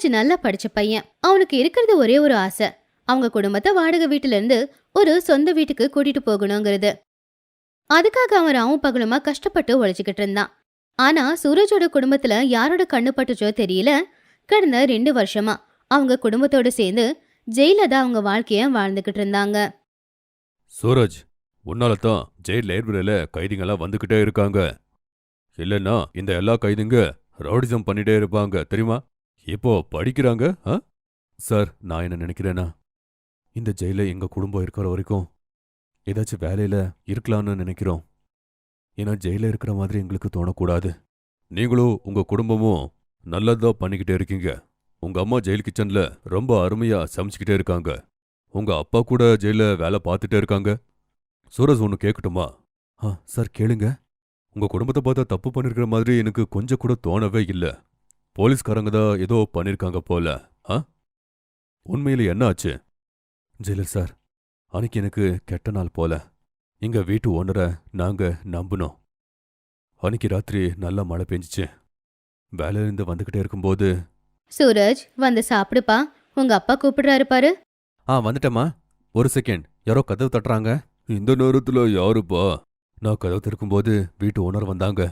சூரஜ் நல்லா படிச்ச பையன். அவனுக்கு இருக்கிறது ஒரே ஒரு ஆசை. அவங்க குடும்பத்தை வாடகை வீட்டுல இருந்து ஒரு சொந்த வீட்டுக்கு கூட்டிட்டு போகணுங்கிறது. அதுக்காக அவன் ராவும் பகலுமா கஷ்டப்பட்டு உழைச்சிக்கிட்டு இருந்தான். ஆனா சூரஜோட குடும்பத்துல யாரோட கண்ணு பட்டுச்சோ தெரியல. கடந்த ரெண்டு வருஷமா அவங்க குடும்பத்தோட சேர்ந்து ஜெயில தான் அவங்க வாழ்க்கைய வாழ்ந்துகிட்டு இருந்தாங்க. சூரஜ் உன்னால தான் ஜெயில் லைப்ரரியில கைதிங்கெல்லாம் வந்துகிட்டே இருக்காங்க. இல்லைன்னா இந்த எல்லா கைதிங்க ரவுடிசம் பண்ணிட்டே இருப்பாங்க தெரியுமா? இப்போ படிக்கிறாங்க ஆ? சார் நான் என்ன நினைக்கிறேன்னா இந்த ஜெயில எங்க குடும்பம் இருக்கிற வரைக்கும் ஏதாச்சும் வேலையில இருக்கலாம்னு நினைக்கிறோம். ஏன்னா ஜெயில இருக்கிற மாதிரி எங்களுக்கு தோணக்கூடாது. நீங்களும் உங்க குடும்பமும் நல்லதா பண்ணிக்கிட்டே இருக்கீங்க. உங்க அம்மா ஜெயில் கிச்சன்ல ரொம்ப அருமையா சமைச்சுக்கிட்டே இருக்காங்க. உங்க அப்பா கூட ஜெயில வேலை பார்த்துட்டே இருக்காங்க. சூரஜ் ஒன்று கேட்கட்டுமா ஆ சார் கேளுங்க. உங்க குடும்பத்தை பார்த்தா தப்பு பண்ணிருக்கிற மாதிரி எனக்கு கொஞ்சம் கூட தோணவே இல்ல. போலீஸ்காரங்க தான் ஏதோ பண்ணிருக்காங்க போல ஆ? உண்மையில என்ன ஆச்சு? ஜெயிலர் சார் அன்னைக்கு எனக்கு கெட்ட நாள் போல. எங்க வீட்டு ஓனரை நாங்க நம்பினோம். அன்னைக்கு ராத்திரி நல்லா மழை பெஞ்சிச்சு. வேலையிலிருந்து வந்துகிட்டே இருக்கும்போது சூரஜ் வந்து சாப்பிடுப்பா. உங்க அப்பா கூப்பிடுறாரு பாரு. ஆ வந்துட்டேம்மா. ஒரு செகண்ட். யாரோ கதவு தட்டுறாங்க. இந்த நேரத்துல யாருப்பா? நான் கதவு திறக்கும்போது வீட்டு ஓனர் வந்தாங்க.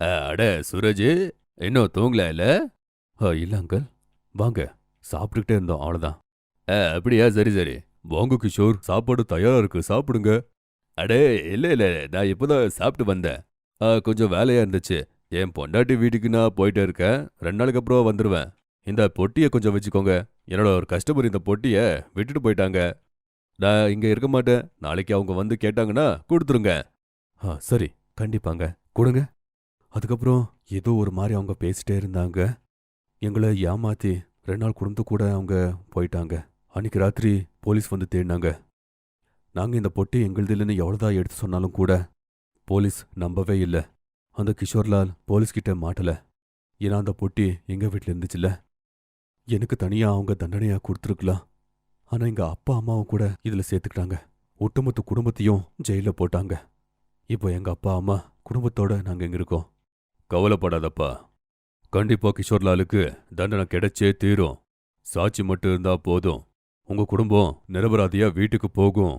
"அ, அட சூரஜ் இன்னும் தூங்கல இல்ல "ஆ, இல்ல அங்கிள். வாங்க சாப்பிட்டுக்கிட்டே இருந்தோம் அவ்வளோதான் ஆ அப்படியா? சரி சரி. வாங்க கிஷோர். சாப்பாடு தயாரா இருக்கு. சாப்பிடுங்க. அடே இல்ல இல்ல நான் இப்போதான் சாப்பிட்டு வந்தேன். "ஆ, கொஞ்சம் வேலையா இருந்துச்சு. என் பொண்டாட்டி வீட்டுக்கு நான் போயிட்டே இருக்கேன். ரெண்டு நாளுக்கு அப்புறம் வந்துடுவேன் இந்த பொட்டியை கொஞ்சம் வச்சுக்கோங்க. என்னோட ஒரு கஸ்டமர் இந்த பொட்டியை விட்டுட்டு போயிட்டாங்க. நான் இங்க இருக்க மாட்டேன். நாளைக்கு அவங்க வந்து கேட்டாங்கன்னா கொடுத்துருங்க. ஆ சரி. கண்டிப்பாங்க. கொடுங்க. அதுக்கப்புறம் ஏதோ ஒரு மாதிரி அவங்க பேசிட்டே இருந்தாங்க. எங்களை ஏமாத்தி ரெண்டு நாள் குடும்பத்து கூட அவங்க போயிட்டாங்க. அன்னைக்கு ராத்திரி போலீஸ் வந்து தேடினாங்க. நாங்க இந்த பொட்டி எங்களுது எவ்வளோதான் எடுத்து சொன்னாலும் கூட போலீஸ் நம்பவே இல்லை. அந்த கிஷோர்லால் போலீஸ்கிட்ட மாட்டல. ஏன்னா அந்த பொட்டி எங்க வீட்டில் இருந்துச்சுல்ல. எனக்கு தனியா அவங்க தண்டனையா கொடுத்துருக்கலாம். ஆனா எங்க அப்பா அம்மாவும் கூட இதுல சேர்த்துக்கிட்டாங்க. ஒட்டுமொத்த குடும்பத்தையும் ஜெயிலில் போட்டாங்க. இப்போ எங்க அப்பா அம்மா குடும்பத்தோட நாங்க எங்க இருக்கோம். கவலைப்படாதப்பா. கண்டிப்பா கிஷோர்லாலுக்கு தண்டனை கிடைச்சே தீரும். சாட்சி மட்டும் இருந்தா போதும். உங்க குடும்பம் நிரபராதியா வீட்டுக்கு போகும்.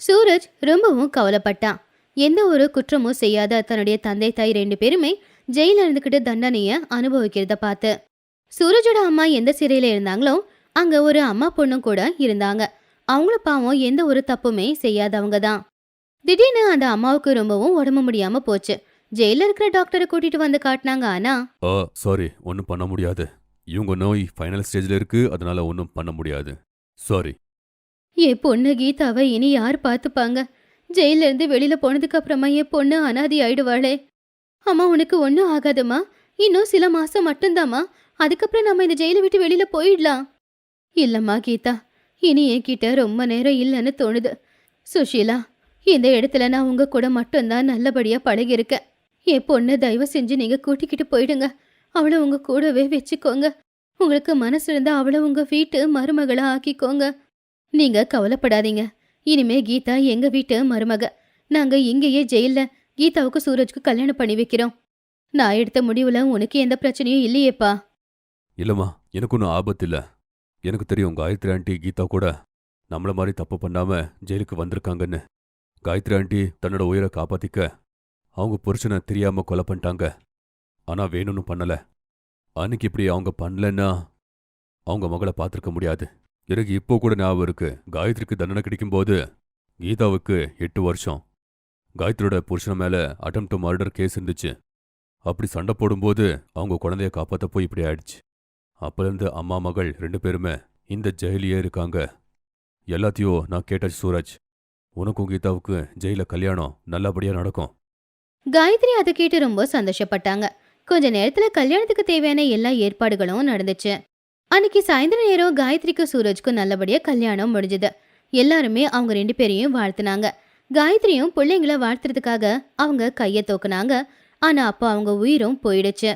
சூரஜ் ரொம்பவும் கவலைப்பட்டான். எந்த ஒரு குற்றமும் செய்யாத தன்னுடைய தந்தை தாய் ரெண்டு பேருமே ஜெயில இருந்துகிட்டு தண்டனைய அனுபவிக்கிறத பார்த்து. சூரஜோட அம்மா எந்த சிறையில இருந்தாங்களோ அங்க ஒரு அம்மா பொண்ணும் கூட இருந்தாங்க. அவங்கள பாவம் எந்த ஒரு தப்புமே செய்யாதவங்க தான். திடீர்னு அந்த அம்மாவுக்கு ரொம்பவும் உடம்பு முடியாம போச்சு. ஜெயில இருக்கிற டாக்டரை கூட்டிட்டு வந்து காட்டினாங்க ஆனா ஆ சாரி ஒன்றும் பண்ண முடியாது. இவங்க நோய் ஃபைனல் ஸ்டேஜ்ல இருக்கு. அதனால ஒன்றும் பண்ண முடியாது. சாரி என் பொண்ணு கீதாவை இனி யார் பார்த்துப்பாங்க? ஜெயில இருந்து வெளியில போனதுக்கு அப்புறமா என் பொண்ணு அனாதி ஆயிடுவாளே. அம்மா உனக்கு ஒன்றும் ஆகாதம்மா. இன்னும் சில மாசம் மட்டும்தாம்மா. அதுக்கப்புறம் நம்ம இந்த ஜெயிலை விட்டு வெளியில போயிடலாம். இல்லம்மா கீதா. இனி என்கிட்ட ரொம்ப நேரம் இல்லைன்னு தோணுது. சுஷீலா இந்த இடத்துல நான் உங்க கூட மட்டும்தான் நல்லபடியா பழகியிருக்கேன். என் பொண்ணை தயவு செஞ்சு நீங்க கூட்டிக்கிட்டு போயிடுங்க. அவளை உங்க கூடவே வச்சுக்கோங்க. உங்களுக்கு மனசு இருந்தா அவளை உங்க வீட்டு மருமகளா ஆக்கிக்கோங்க. நீங்க கவலைப்படாதீங்க. இனிமே கீதா எங்க வீட்டு மருமக. நாங்க இங்கேயே ஜெயில்ல கீதாவுக்கு சூரஜ்க்கு கல்யாணம் பண்ணி வைக்கிறோம். நான் எடுத்த முடிவுல உனக்கு எந்த பிரச்சனையும் இல்லையேப்பா. இல்லைம்மா எனக்கு ஒன்றும் ஆபத்து இல்ல. எனக்கு தெரியும் காயத்ரி ஆண்டி கீதா கூட நம்மள மாதிரி தப்பு பண்ணாம ஜெயிலுக்கு வந்திருக்காங்கன்னு. காயத்ரி ஆண்டி தன்னோட உயிரை காப்பாத்திக்க அவங்க புருஷனை தெரியாம கொலை பண்ணிட்டாங்க. ஆனா வேணும்னு பண்ணல. அன்னைக்கு இப்படி அவங்க பண்ணலன்னா அவங்க மகளை பார்த்துருக்க முடியாது. எனக்கு இப்போ கூட ஞாபகம் இருக்கு. காயத்ரிக்கு தண்டனை கிடைக்கும்போது கீதாவுக்கு எட்டு வருஷம். காயத்ரியோட புருஷன் மேல அட்டம் டு மர்டர் கேஸ் இருந்துச்சு. அப்படி சண்டை போடும்போது அவங்க குழந்தைய காப்பாத்த போய் இப்படி ஆயிடுச்சு. அப்பலேருந்து அம்மா மகள் ரெண்டு பேருமே இந்த ஜெயிலியே இருக்காங்க. எல்லாத்தையும் நான் கேட்டாச்சு சூரஜ். உனக்கும் கீதாவுக்கு ஜெயில கல்யாணம் நல்லபடியா நடக்கும். காயத்ரி அதை கேட்டு ரொம்ப சந்தோஷப்பட்டாங்க. கொஞ்ச நேரத்துல கல்யாணத்துக்கு தேவையான எல்லா ஏற்பாடுகளும் நடந்துச்சு. அன்னைக்கு சாயந்தர நேரம் காயத்ரிக்கும் சூரஜ்க்கும் நல்லபடியா கல்யாணம் முடிஞ்சது. எல்லாருமே அவங்க ரெண்டு பேரையும் வாழ்த்துனாங்க. காயத்ரியும் பிள்ளைங்கள வாழ்த்துறதுக்காக அவங்க கைய தோக்குனாங்க. ஆனா அப்போ அவங்க உயிரும் போயிடுச்சு.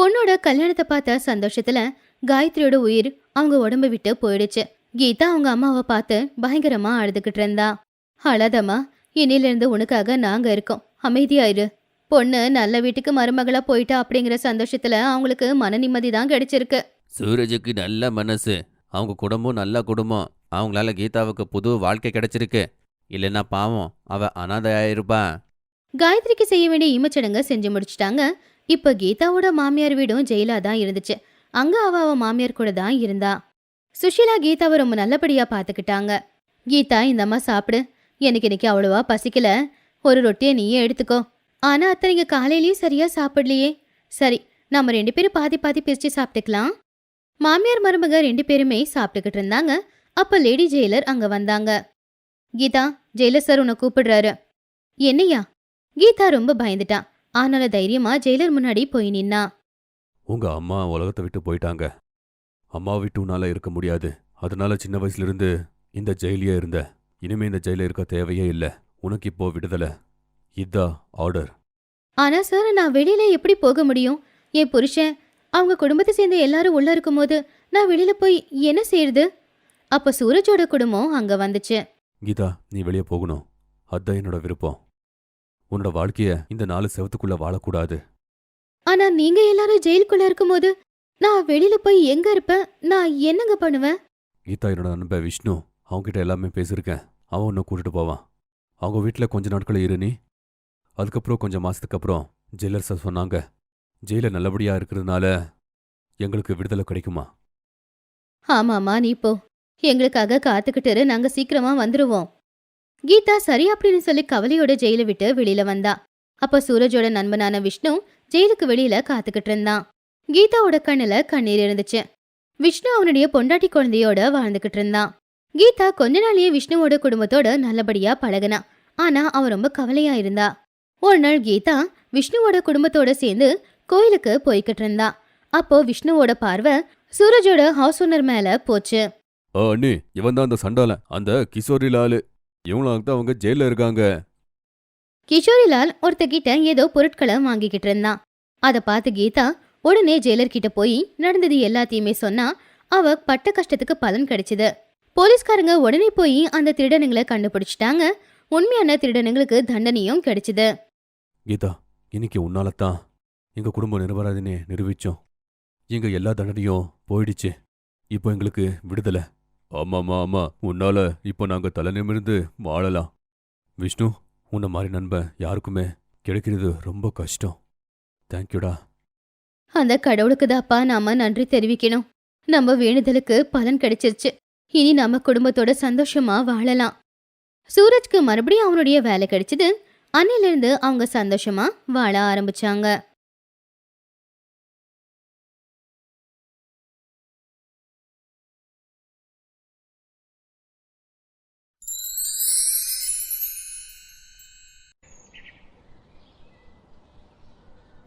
பொண்ணோட கல்யாணத்தை பார்த்த சந்தோஷத்துல காயத்ரியோட உயிர் அவங்க உடம்ப விட்டு போயிடுச்சு. கீதா அவங்க அம்மாவை பார்த்து பயங்கரமா அழுதுகிட்டு இருந்தா. அழாதம்மா இன்னில இருந்து உனக்காக நாங்க இருக்கோம். அமைதியா இரு பொண்ணு நல்ல வீட்டுக்கு மருமகளா போயிட்டா அப்படிங்கிற சந்தோஷத்துல அவங்களுக்கு மன நிம்மதி தான் கிடைச்சிருக்கு. சூரஜுக்கு நல்ல மனசு. அவங்க குடும்பம் நல்ல குடும்பம். அவங்களால கீதாவுக்கு புது வாழ்க்கை கிடைச்சிருக்கு. இல்லைன்னா பாவம். அவ அனாதை ஆயிருப்பா காயத்ரிக்கு செய்ய வேண்டிய ஈமச்சடங்க செஞ்சு முடிச்சிட்டாங்க. இப்ப கீதாவோட மாமியார் வீடும் ஜெயிலா தான் இருந்துச்சு. அங்க அவ அவ மாமியார் கூட தான் இருந்தா. சுஷீலா கீதாவை ரொம்ப நல்லபடியா பாத்துக்கிட்டாங்க கீதா இந்தம்மா சாப்பிடு. எனக்கு இன்னைக்கு அவ்வளவா பசிக்கல. ஒரு ரொட்டியை நீயே எடுத்துக்கோ. ஆனா அத்தை நீங்க காலையிலயும் சரியா சாப்பிடலையே. சரி நம்ம ரெண்டு பேரும் பாதி பாதி பிரிச்சு சாப்பிட்டுக்கலாம். மாமியார் மருமக ரெண்டு பேருமே சாப்பிட்டுக்கிட்டு இருந்தாங்க. அப்ப லேடி ஜெயிலர் அங்க வந்தாங்க. கீதா ஜெயிலர் சார் உன்னை கூப்பிடுறாரு. என்னையா கீதா ரொம்ப பயந்துட்டான் ஆனாலும் தைரியமா ஜெயிலர் முன்னாடி போய் நின்னா. உங்க அம்மா உலகத்தை விட்டு போயிட்டாங்க. அம்மா விட்டு உன்னால இருக்க முடியாது. அதனால சின்ன வயசுல இருந்து இந்த ஜெயிலியே இருந்த. இனிமே இந்த ஜெயில இருக்க தேவையே இல்ல. உனக்கு இப்போ விடுதலை. இதா ஆர்டர் ஆனா சார் நான் வெளியில எப்படி போக முடியும்? என் புருஷன் அவங்க குடும்பத்தை சேர்ந்த எல்லாரும் உள்ள இருக்கும்போது நான் வெளியில போய் என்ன செய்யறது அப்ப சூரஜோட குடும்பம் அங்க வந்துச்சு. கீதா நீ வெளியே போகணும். அதான் என்னோட விருப்பம். உன்னோட வாழ்க்கைய இந்த நாலு செவத்துக்குள்ள வாழக்கூடாது. ஆனா நீங்க எல்லாரும் ஜெயிலுக்குள்ள இருக்கும்போது நான் வெளியில போய் எங்க இருப்பேன்? நான் என்னங்க பண்ணுவேன்? கீதா என்னோட நண்பன் விஷ்ணு அவன்கிட்ட எல்லாமே பேசியிருக்கேன். அவன் உன்னை கூட்டிட்டு போவான். அவங்க வீட்டில் கொஞ்ச நாட்கள் இருநீ அதுக்கப்புறம் கொஞ்சம் மாசத்துக்கு அப்புறம் ஜெயிலர் சார் சொன்னாங்க ஜெயில நல்லபடியா இருக்கிறதுனால எங்களுக்கு விடுதலை கிடைக்குமா? ஆமாமா நீ போ. எங்களுக்காக காத்துக்கிட்டு நாங்க சீக்கிரமா வந்துருவோம். கீதா சரி அப்படின்னு சொல்லி கவலையோட ஜெயிலை விட்டு வெளியில வந்தா. அப்ப சூரஜோட நண்பனான விஷ்ணு ஜெயிலுக்கு வெளியில காத்துக்கிட்டு இருந்தான். கீதாவோட கண்ணுல கண்ணீர் இருந்துச்சு. விஷ்ணு அவனுடைய பொண்டாட்டி குழந்தையோட வாழ்ந்துகிட்டு இருந்தான். கீதா கொஞ்ச நாளையே விஷ்ணுவோட குடும்பத்தோட நல்லபடியா பழகினா. ஆனா அவன் ரொம்ப கவலையா இருந்தா. ஒரு நாள் கீதா விஷ்ணுவோட குடும்பத்தோட சேர்ந்து கோயிலுக்கு போய்கிட்டு இருந்தா. அப்போ விஷ்ணுவோட பார்வை சூரஜோட ஹவுஸ் ஓனர் மேல போச்சு. அண்ணி இவன் தான் அந்த சண்டால அந்த கிஷோரி லாலு இவங்களாக தான் அவங்க ஜெயில இருக்காங்க. கிஷோரிலால் ஒருத்தகிட்ட ஏதோ பொருட்களை வாங்கிக்கிட்டு இருந்தான் அதை பார்த்து கீதா உடனே ஜெயிலர் கிட்ட போய் நடந்தது எல்லாத்தையுமே சொன்னா அவ பட்ட கஷ்டத்துக்கு பலன் கிடைச்சது. போலீஸ்காரங்க உடனே போய் அந்த திருடனுங்களை கண்டுபிடிச்சிட்டாங்க. உண்மையான திருடனுங்களுக்கு தண்டனையும் கிடைச்சது. கீதா இன்னைக்கு உன்னால தான் எங்க குடும்பம் நிரபராதினே நிரூபிச்சோம். எங்க எல்லா தண்டனையும் போயிடுச்சு. இப்போ எங்களுக்கு விடுதலை. ஆமாமா ஆமா உன்னால இப்போ நாங்க தலை நிமிர்ந்து வாழலாம். விஷ்ணு உன்னை மாதிரி நண்பன் யாருக்குமே கிடைக்கிறது ரொம்ப கஷ்டம். தேங்க்யூடா அந்த கடவுளுக்கு தாப்பா நாம நன்றி தெரிவிக்கணும். நம்ம வேண்டுதலுக்கு பலன் கிடைச்சிருச்சு. இனி நம்ம குடும்பத்தோட சந்தோஷமா வாழலாம். சூரஜ்க்கு மறுபடியும் அவனுடைய வேலை கிடைச்சது. அன்னிலிருந்து அவங்க சந்தோஷமா வாழ ஆரம்பிச்சாங்க.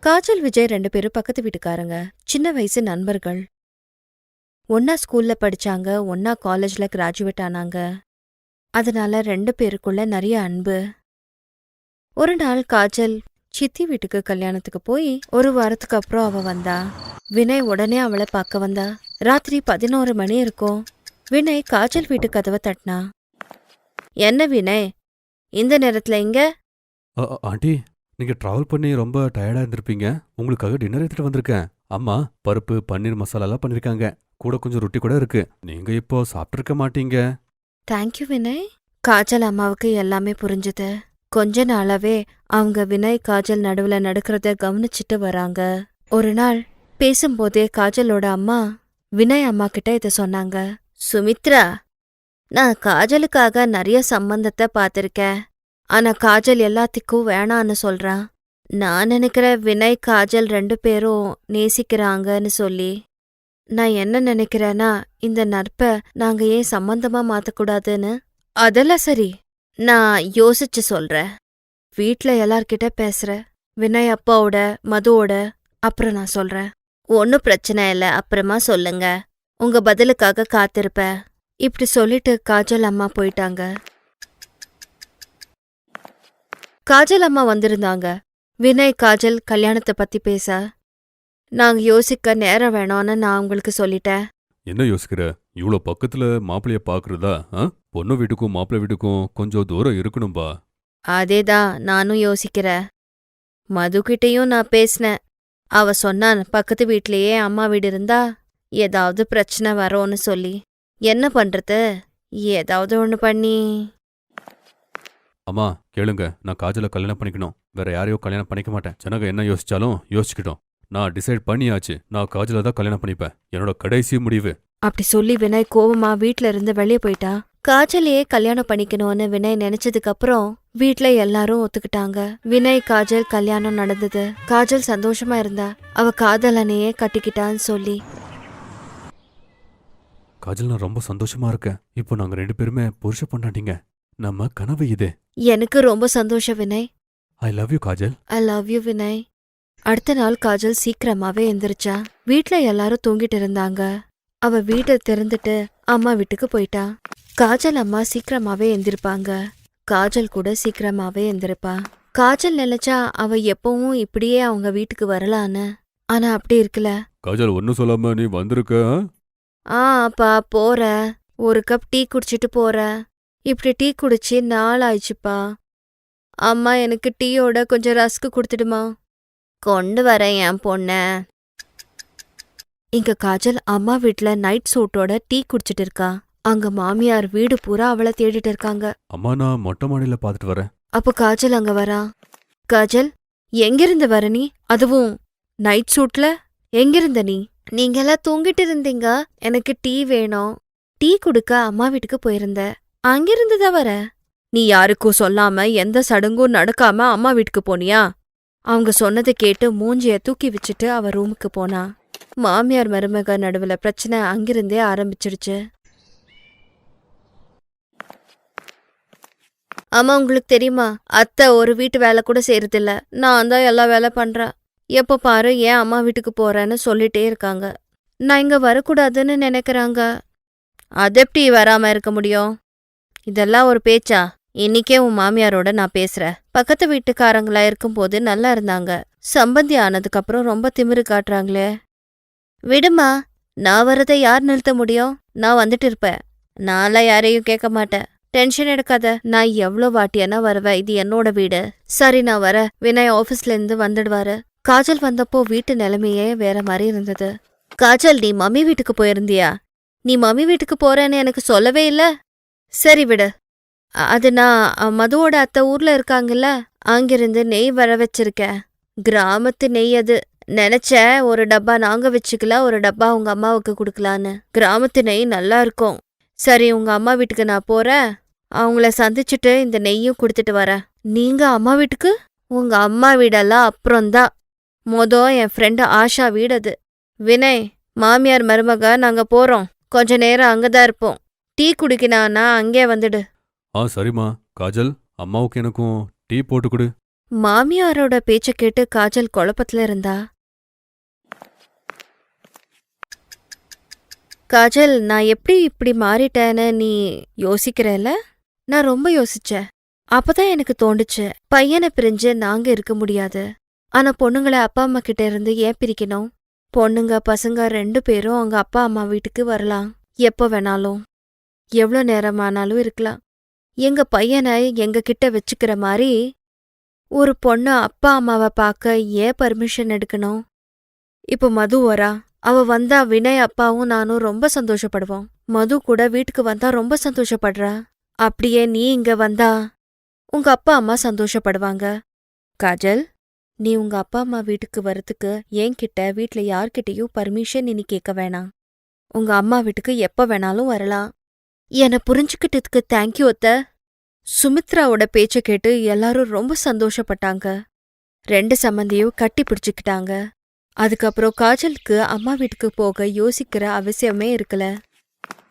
காஜல் விஜய் ரெண்டு பேரும் பக்கத்து வீட்டுக்காரங்க. சின்ன வயசு நண்பர்கள். ஒன்னா ஸ்கூல்ல படிச்சாங்க ஒன்னா காலேஜ்ல கிராஜுவேட் ஆனாங்க. அதனால ரெண்டு பேருக்குள்ள நிறைய அன்பு. ஒரு நாள் காஜல் சித்தி வீட்டுக்கு கல்யாணத்துக்கு போய் ஒரு வாரத்துக்கு அப்புறம் அவ வந்தா. வினய் உடனே அவளை பார்க்க வந்தா. ராத்திரி பதினோரு மணி இருக்கும். வினய் காஜல் வீட்டு கதவை தட்டினா. என்ன வினய்? இந்த நேரத்துல இங்க ஆண்டி நீங்க டிராவல் பண்ணி ரொம்ப டயர்டா இருந்திருப்பீங்க. உங்களுக்காக டின்னர் எடுத்துட்டு வந்திருக்கேன். அம்மா பருப்பு பன்னீர் மசாலாலாம் பண்ணிருக்காங்க. கூட கொஞ்சம் ரொட்டி கூட இருக்கு. நீங்க இப்போ சாப்பிட்டிருக்க மாட்டீங்க. தேங்க்யூ வினய் காஜல் அம்மாவுக்கு எல்லாமே புரிஞ்சுது. கொஞ்ச நாளாவே அவங்க வினய் காஜல் நடுவுல நடக்கிறத கவனிச்சிட்டு வராங்க. ஒரு நாள் பேசும்போதே காஜலோட அம்மா வினய் அம்மா கிட்ட இத சொன்னாங்க. சுமித்ரா நான் காஜலுக்காக நிறைய சம்பந்தத்தை பார்த்திருக்கேன். ஆனா காஜல் எல்லாத்துக்கும் வேணான்னு சொல்றான். நான் நினைக்கிற வினய் காஜல் ரெண்டு பேரும் நேசிக்கிறாங்கன்னு சொல்லி. நான் என்ன நினைக்கிறேன்னா இந்த நட்ப நாங்க ஏன் சம்பந்தமா மாத்தக்கூடாதுன்னு? அதெல்லாம் சரி. நான் யோசிச்சு சொல்றேன். வீட்ல எல்லார்கிட்ட பேசுறேன் வினய் அப்பாவோட மதுவோட அப்புறம் நான் சொல்றேன். ஒன்னும் பிரச்சனை இல்ல அப்புறமா சொல்லுங்க. உங்க பதிலுக்காக காத்திருப்ப இப்படி சொல்லிட்டு காஜல் அம்மா போயிட்டாங்க. காஜல் அம்மா வந்திருந்தாங்க. வினய் காஜல் கல்யாணத்தை பத்தி பேச. நாங்க யோசிக்க நேரம் வேணும்னு நான் உங்களுக்கு சொல்லிட்டேன். என்ன யோசிக்கிற? இவ்வளோ பக்கத்துல மாப்பிளைய பாக்குறதா? ஆ? பொண்ணு வீட்டுக்கும் மாப்பிள்ளை வீட்டுக்கும் கொஞ்சம் தூரம் இருக்கணும்பா. அதேதான் நானும் யோசிக்கிறேன். மதுகிட்டயும் நான் பேசினேன். அவ சொன்னான் பக்கத்து வீட்லயே அம்மா வீடு இருந்தா ஏதாவது பிரச்சனை வரும்னு சொல்லி. என்ன பண்றது? ஏதாவது ஒன்று பண்ணி. அம்மா கேளுங்க. நான் காஜலை கல்யாணம் பண்ணிக்கணும். வேற யாரையோ கல்யாணம் பண்ணிக்க மாட்டேன். ஜனங்க என்ன யோசிச்சாலும் யோசிச்சுக்கிட்டோம் நான் டிசைட் பண்ணியாச்சு. நான் காஜலை தான் கல்யாணம் பண்ணிப்பேன். என்னோட கடைசி முடிவு. அப்படி சொல்லி வினய் கோவமா வீட்ல இருந்து வெளியே போயிட்டா. காஜலையே கல்யாணம் பண்ணிக்கணும்னு வினய் நினைச்சதுக்கு அப்புறம் வீட்ல எல்லாரும் ஒத்துக்கிட்டாங்க. வினய் காஜல் கல்யாணம் நடந்தது. காஜல் சந்தோஷமா இருந்தா அவ காதலனையே கட்டிக்கிட்டான்னு சொல்லி. காஜல் நான் ரொம்ப சந்தோஷமா இருக்கேன். இப்போ நாங்க ரெண்டு பேருமே புருஷ பண்ணாட்டீங்க நம்ம கனவு இது. எனக்கு ரொம்ப சந்தோஷம் Vinay. I love you Kajal. I love you Vinay. அடுத்த நாள் காஜல் சீக்கிரமாவே எந்திரிச்சா. வீட்ல எல்லாரும் தூங்கிட்டு இருந்தாங்க. அவ வீட்டை திறந்துட்டு அம்மா வீட்டுக்கு போயிட்டா. காஜல் அம்மா சீக்கிரமாவே எந்திருப்பாங்க. காஜல் கூட சீக்கிரமாவே எந்திருப்பா. காஜல் நினைச்சா அவ எப்பவும் இப்படியே அவங்க வீட்டுக்கு வரலான்னு. ஆனா அப்படி இருக்கல. காஜல் ஒன்னும் சொல்லாம நீ வந்திருக்க ஆ? ஆ அப்பா போற. ஒரு கப் டீ குடிச்சிட்டு போற. இப்படி டீ குடிச்சு நாள் ஆயிடுச்சுப்பா அம்மா எனக்கு டீயோட கொஞ்சம் ரஸ்க் கொடுத்துடுமா. கொண்டு வரேன் என் பொண்ண. இங்க காஜல் அம்மா வீட்ல நைட் சூட்டோட டீ குடிச்சிட்டு இருக்கா. அங்க மாமியார் வீடு பூரா அவளை தேடிட்டு இருக்காங்க. அம்மா நான் மொட்டை மாடியில பாத்துட்டு வரேன். அப்போ காஜல் அங்க வரா? காஜல் எங்கிருந்து வர நீ? அதுவும் நைட் சூட்ல எங்கிருந்த நீ? நீங்கெல்லாம் தூங்கிட்டு இருந்தீங்க. எனக்கு டீ வேணும். டீ குடுக்க அம்மா வீட்டுக்கு போயிருந்த. அங்கிருந்து தான் வர. நீ யாருக்கும் சொல்லாம எந்த சடங்கும் நடக்காம அம்மா வீட்டுக்கு போனியா? அவங்க சொன்னதை கேட்டு மூஞ்சிய தூக்கி வச்சுட்டு அவ ரூமுக்கு போனா. மாமியார் மருமக நடுவுல பிரச்சனை அங்கிருந்தே ஆரம்பிச்சிடுச்சு. அம்மா உங்களுக்கு தெரியுமா? அத்தை ஒரு வீட்டு வேலை கூட செய்யறதில்ல நான் தான் எல்லா வேலை பண்றேன். எப்ப பாரு ஏன் அம்மா வீட்டுக்கு போறேன்னு சொல்லிட்டே இருக்காங்க. நான் இங்க வரக்கூடாதுன்னு நினைக்கிறாங்க. அது எப்படி வராம இருக்க முடியும்? இதெல்லாம் ஒரு பேச்சா? இன்னைக்கே உன் மாமியாரோட நான் பேசுறேன். பக்கத்து வீட்டுக்காரங்களா இருக்கும்போது நல்லா இருந்தாங்க. சம்பந்தி ஆனதுக்கு அப்புறம் ரொம்ப திமிரு காட்டுறாங்களே. விடுமா நான் வரதை யார் நிறுத்த முடியும்? நான் வந்துட்டு இருப்பேன். நான்லாம் யாரையும் கேட்க மாட்டேன். டென்ஷன் எடுக்காத. நான் எவ்வளோ வாட்டியானா வருவேன். இது என்னோட வீடு. சரி நான் வர வினய் ஆஃபீஸ்லேருந்து வந்துடுவாரு. காஜல் வந்தப்போ வீட்டு நிலைமையே வேற மாதிரி இருந்தது. காஜல் நீ மம்மி வீட்டுக்கு போயிருந்தியா? நீ மம்மி வீட்டுக்கு போறேன்னு எனக்கு சொல்லவே இல்லை? சரி விடு. அது நான் மதுவோட அத்தை ஊர்ல இருக்காங்கல்ல அங்கிருந்து நெய் வர வச்சிருக்கேன். கிராமத்து நெய் அது. நினைச்ச ஒரு டப்பா நாங்க வச்சுக்கலாம் ஒரு டப்பா உங்க அம்மாவுக்கு கொடுக்கலான்னு. கிராமத்து நெய் நல்லா இருக்கும். சரி உங்க அம்மா வீட்டுக்கு நான் போறேன். அவங்கள சந்திச்சுட்டு இந்த நெய்யும் கொடுத்துட்டு வரேன். நீங்க அம்மா வீட்டுக்கு? உங்க அம்மா வீடெல்லாம் அப்புறம்தான் மொத என் ஃப்ரெண்டு ஆஷா வீடு அது. வினய் மாமியார் மருமக நாங்க போறோம். கொஞ்ச நேரம் அங்கதான் இருப்போம். டீ குடிக்கினானா அங்கே வந்துடு. ஆ சரிம்மா. காஜல் அம்மாவுக்கு எனக்கும் டீ போட்டு கொடு. மாமியாரோட பேச்ச கேட்டு காஜல் குழப்பத்துல இருந்தா? காஜல் நான் எப்படி இப்படி மாறிட்டேன்னு நீ யோசிக்கிறல நான் ரொம்ப யோசிச்சேன். அப்பதான் எனக்கு தோண்டுச்சு பையனை பிரிஞ்சு நாங்க இருக்க முடியாது. ஆனா பொண்ணுங்களை அப்பா அம்மா கிட்ட இருந்து ஏன் பிரிக்கணும்? பொண்ணுங்க பசங்க ரெண்டு பேரும் அவங்க அப்பா அம்மா வீட்டுக்கு வரலாம். எப்ப வேணாலும். எவ்வளோ நேரமானாலும் இருக்கலாம். எங்க பையனை எங்க கிட்ட வச்சுக்கிற மாதிரி ஒரு பொண்ணு அப்பா அம்மாவை பார்க்க ஏன் பர்மிஷன் எடுக்கணும்? இப்போ மது வரா. அவ வந்தா வினய் அப்பாவும் நானும் ரொம்ப சந்தோஷப்படுவோம். மது கூட வீட்டுக்கு வந்தா ரொம்ப சந்தோஷப்படுறா. அப்படியே நீ இங்க வந்தா உங்க அப்பா அம்மா சந்தோஷப்படுவாங்க. காஜல் நீ உங்க அப்பா அம்மா வீட்டுக்கு வரத்துக்கு என்கிட்ட வீட்ல யார்கிட்டயும் பர்மிஷன் இனி கேட்க வேணாம். உங்க அம்மா வீட்டுக்கு எப்ப வேணாலும் வரலாம். என்னை புரிஞ்சுக்கிட்டதுக்கு தேங்க்யூ அத்த. சுமித்ராவோட பேச்ச கேட்டு எல்லாரும் ரொம்ப சந்தோஷப்பட்டாங்க. ரெண்டு சம்மந்தியும் கட்டி பிடிச்சுக்கிட்டாங்க. அதுக்கப்புறம் காஜலுக்கு அம்மா வீட்டுக்கு போக யோசிக்கிற அவசியமே இருக்கல.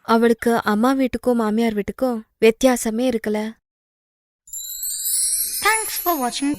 அவளுக்கு அம்மா வீட்டுக்கும் மாமியார் வீட்டுக்கும் வித்தியாசமே இருக்கல. தேங்க்ஸ் ஃபார் வாட்சிங்